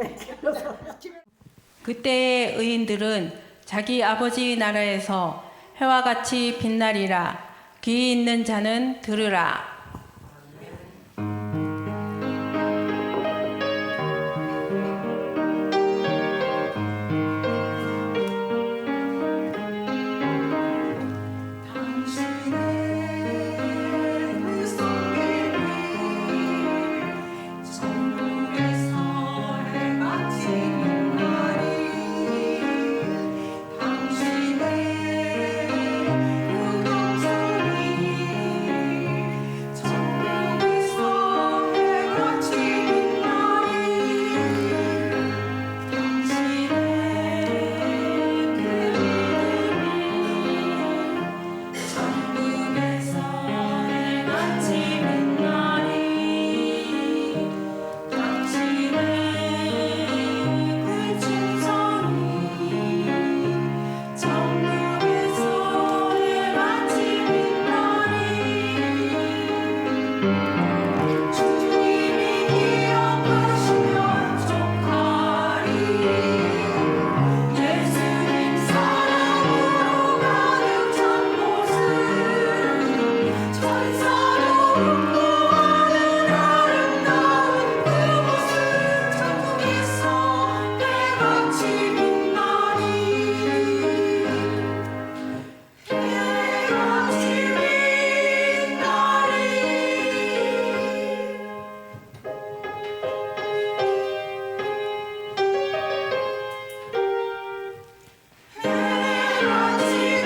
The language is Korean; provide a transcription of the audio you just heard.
사랑해. 그때의 의인들은 자기 아버지 나라에서 해와 같이 빛나리라 귀 있는 자는 들으라 Lord,